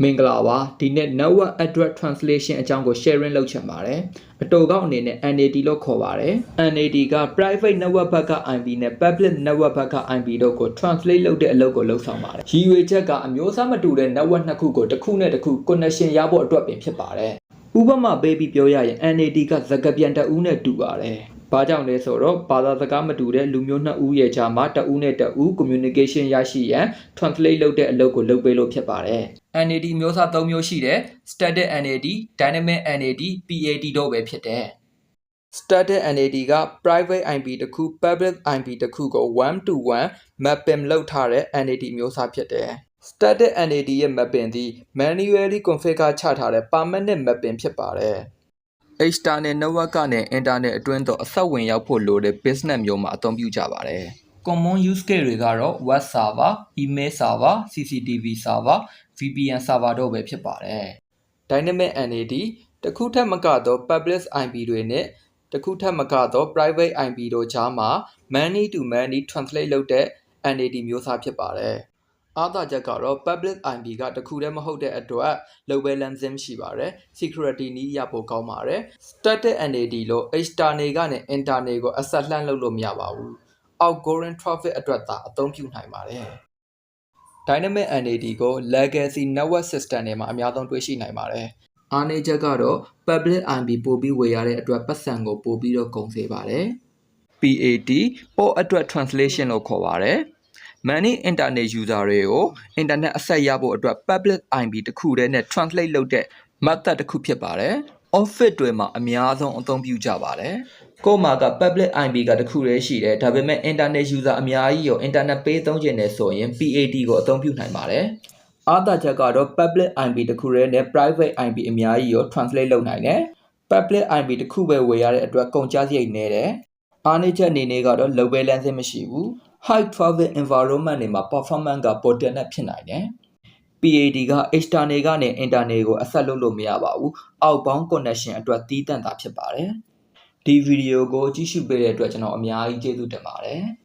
မင်္ဂလာပါဒီနေ့ network address translation အကြောင်းကို sharing လုပ်ချင်ပါတယ်အတော်ကောက်အနေနဲ့ NAT လို့ခေါ်ပါတယ် NAT က private network ဘက်က IP နဲ့ public network ဘက်က IP တို့ကို translate လုပ်တဲ့အလုပ်ကိုလုပ်ဆောင်ပါတယ်ရည်ရွယ်ချက်ကအမျိုးအစားမတူတဲ့ network နှစ်ခုကိုတစ်ခုနဲ့တစ်ခု connection ရဖို့အတွက်ပင်ဖြစ်ပါတယ်ဥပမာပေးပြီးပြောရရင် NAT ကစကားပြန်တအူးနဲ့တူပါတယ်။ဘာကြောင့်လဲဆိုတော့ဘာသာစကားမတူတဲ့လူမျိုးနှစ်ဦးရဲ့ကြားမှာတဦးနဲ့တဦး communication ရရှိရန် translate လုပ်တဲ့အလုပ်ကိုလုပ်ပေးလို့ဖြစ်ပါတယ်။ NAD မျိုးစား၃မျိုးရှိတယ်။ static NAD, dynamic NAD, PAD တို့ပဲဖြစ်တယ်။ static NAD က private IP တစ်ခု public IP တစ်ခုကို1 to 1 mapping လုပ်ထားတဲ့ NAD မျိုးစားဖြစ်တယ်။ static NAD ရဲ့ mapping သည် manually configure ချထားတဲ့ permanent mapping ဖြစ်ပါတယ်။ external network ကနေ internet အတွင်းသို့အဆက်ဝင်ရောက်ဖို့လိုတဲ့ business မျိုးမှာအသုံးပြုကြပါတယ်။ common use case တွေကတော့ web server, email server, CCTV server, VPN server တို့ပဲဖြစ်ပါတယ်။ dynamic NAD တစ်ခုထက်မကသော public IP တွေနဲ့တစ်ခုထက်မကသော private IP တို့ကြားမှာ many to many translate လုပ်တဲ့ NAD မျိုးစားဖြစ်ပါတယ်။အားသာချက်ကတော့ public IP ကတစ်ခုတည်းမဟုတ်တဲ့အတွက် local latency ရှိပါတယ်။ security နည်းရဖို့ကောင်းပါတယ်။ static NAD လို့ external ကနေ internal ကိုအဆက်လှမ်းလုပ်လို့မရပါဘူး။ outgoing traffic အတွက်သာအသုံးပြုနိုင်ပါတယ်။ dynamic NAD ကို legacy network system တွေမှာအများဆုံးတွေ့ရှိနိုင်ပါတယ်။အားနည်းချက်ကတော့ public IP ပို့ပြီးဝေရတဲ့အတွက်ပတ်စံကိုပို့ပြီးတော့ကုန်စေပါတယ်။ PAT port address translation လို့ခေါ်ပါတယ်။ many internet user တွေကို internet အဆက်ရဖို့အတွက် public IP တစ်ခုတည်းနဲ့ translate လုပ်တဲ့ method တစ်ခုဖြစ်ပါတယ်။ office တွေမှာအများဆုံးအသုံးပြုကြပါတယ်။ကို့မှာက public IP ကတစ်ခုတည်းရှိတယ်ဒါပေမဲ့ internet user အများကြီးကို internet ပေးသုံးကျင်တယ်ဆိုရင် PAT ကိုအသုံးပြုနိုင်ပါတယ်။အားသာချက်ကတော့ public IP တစ်ခုတည်းနဲ့ private IP အများကြီးကို translate လုပ်နိုင်တယ်။ public IP တစ်ခုပဲဝယ်ရတဲ့အတွက်ကုန်ကျစရိတ်နည်းတယ်။အားနည်းချက်အနေနဲ့ကတော့ local latency မရှိဘူး။ high traffic environment တွေမှာ performance ကပိုတင်တဲ့ဖြစ်နိုင်တယ်။ PAD က external ကနေ internal ကိုအဆက်လုပ်လို့မရပါဘူး။ outbound connection အတွက်သီးသန့်သာဖြစ်ပါတယ်။ဒီဗီဒီယိုကိုကြည့်ရှုပေးတဲ့အတွက်ကျွန်တော်အများကြီးကျေးဇူးတင်ပါတယ်။